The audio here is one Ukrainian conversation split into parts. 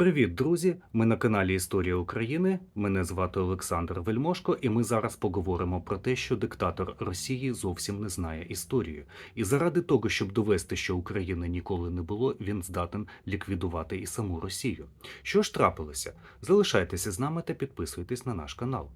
Привіт, друзі! Ми на каналі Історія України. Мене звати Олександр Вельмошко, і ми зараз поговоримо про те, що диктатор Росії зовсім не знає історію. І заради того, щоб довести, що України ніколи не було, він здатен ліквідувати і саму Росію. Що ж трапилося? Залишайтеся з нами та підписуйтесь на наш канал.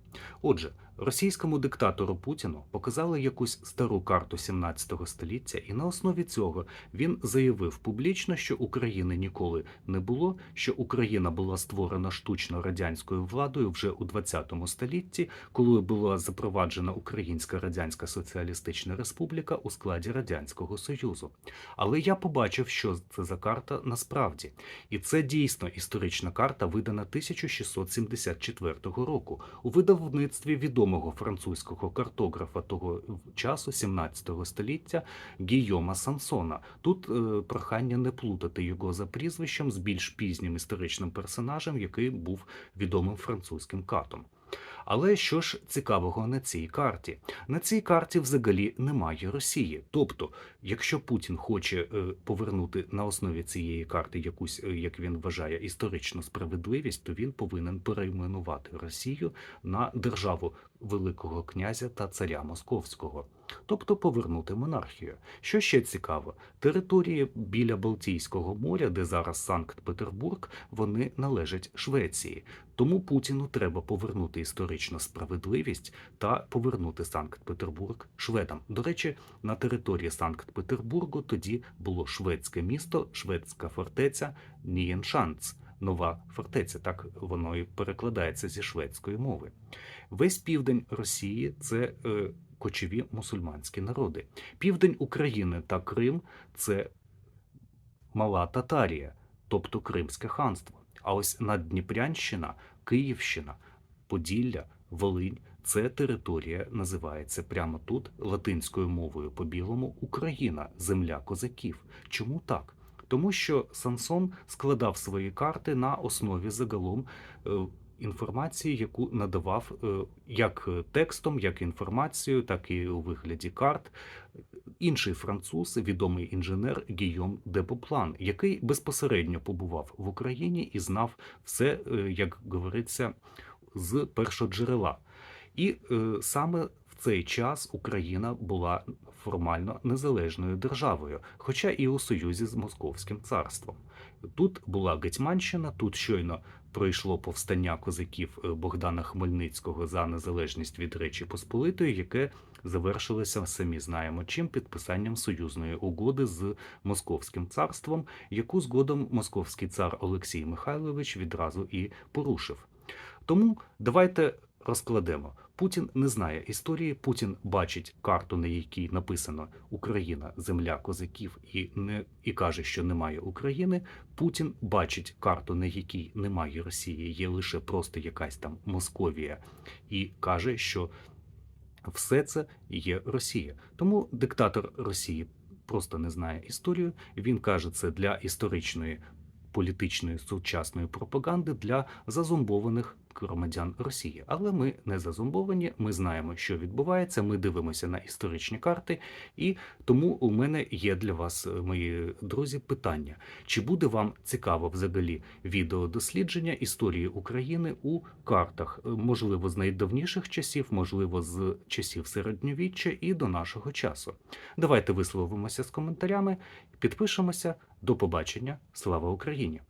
Отже, російському диктатору Путіну показали якусь стару карту 17 століття, і на основі цього він заявив публічно, що України ніколи не було, що Україна була створена штучно радянською владою вже у 20 столітті, коли була запроваджена Українська Радянська Соціалістична Республіка у складі Радянського Союзу. Але я побачив, що це за карта насправді, і це дійсно історична карта, видана 1674 року у видавництві відомого французького картографа того часу, 17 століття, Гійома Сансона. Тут е, прохання не плутати його за прізвищем з більш пізнім історичним персонажем, який був відомим французьким катом. Але що ж цікавого на цій карті? На цій карті взагалі немає Росії. Тобто, якщо Путін хоче е, повернути на основі цієї карти якусь, е, як він вважає, історичну справедливість, то він повинен перейменувати Росію на державу Великого князя та царя Московського, тобто повернути монархію. Що ще цікаво, території біля Балтійського моря, де зараз Санкт-Петербург, вони належать Швеції. Тому Путіну треба повернути історичну справедливість та повернути Санкт-Петербург шведам. До речі, на території Санкт-Петербургу тоді було шведське місто, шведська фортеця Нієншанц. Нова фортеця, так воно і перекладається зі шведської мови. Весь південь Росії це е, кочові мусульманські народи. Південь України та Крим це мала Татарія, тобто Кримське ханство. А ось Наддніпрянщина, Київщина, Поділля, Волинь це територія називається прямо тут латинською мовою по-білому Україна, земля козаків. Чому так? Тому що Сансон складав свої карти на основі загалом е, інформації, яку надавав е, як текстом, як інформацією, так і у вигляді карт. Інший француз, відомий інженер Гійом де Боплан, який безпосередньо побував в Україні і знав все, е, як говориться, з першоджерела. І саме в цей час Україна була формально незалежною державою, хоча і у союзі з Московським царством. Тут була Гетьманщина, тут щойно пройшло повстання козаків е, Богдана Хмельницького за незалежність від Речі Посполитої, яке завершилося самі знаємо чим підписанням союзної угоди з Московським царством, яку згодом московський цар Олексій Михайлович відразу і порушив. Тому давайте розкладемо. Путін не знає історії. Путін бачить карту, на якій написано Україна, земля козаків, і не і каже, що немає України. Путін бачить карту, на якій немає Росії, є лише просто якась там Московія, і каже, що все це є Росія. Тому диктатор Росії просто не знає історію. Він каже це для історичної політичної сучасної пропаганди для зазомбованих громадян Росії. Але ми не зазомбовані, ми знаємо, що відбувається. Ми дивимося на історичні карти, і тому у мене є для вас, мої друзі, питання: чи буде вам цікаво взагалі відеодослідження історії України у картах, можливо, з найдавніших часів, можливо, з часів середньовіччя і до нашого часу? Давайте висловимося з коментарями, підпишемося. До побачення. Слава Україні!